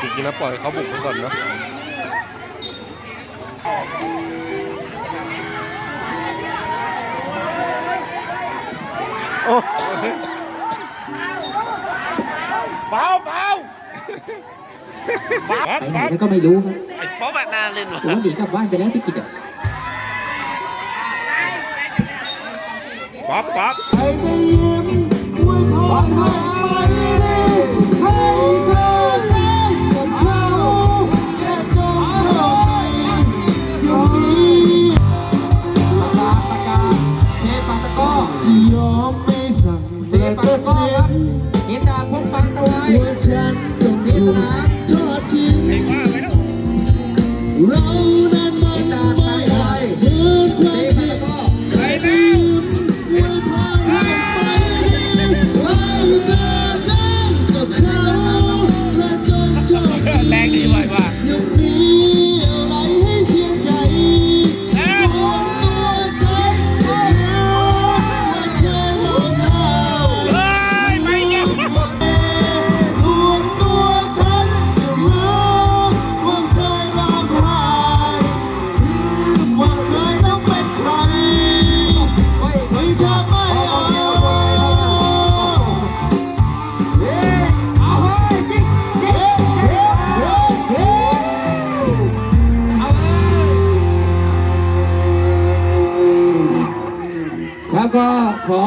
จริงๆแล้วปล่อยเขาบุกไปก่อนเนาะโอ้ฟาวฟาวฟาวไปไหนแล้วก็ไม่รู้ครับไอ้ป๊อปอะนานเล่นวะผมว่าหนีกลับบ้านไปแล้วพี่กิตอะ ป๊อปป๊อปใครจะยิ้มอวยพรให้ไม่ได้ให้เธอได้กับเขาแค่จงโชคดีอยู่ดีตาตะกาเทปาตะกอยอมไม่สั่งเทปาตะกอครับเห็นดาบพกปันตะไว้ว่าฉันต้องอยู่ทอด ขอ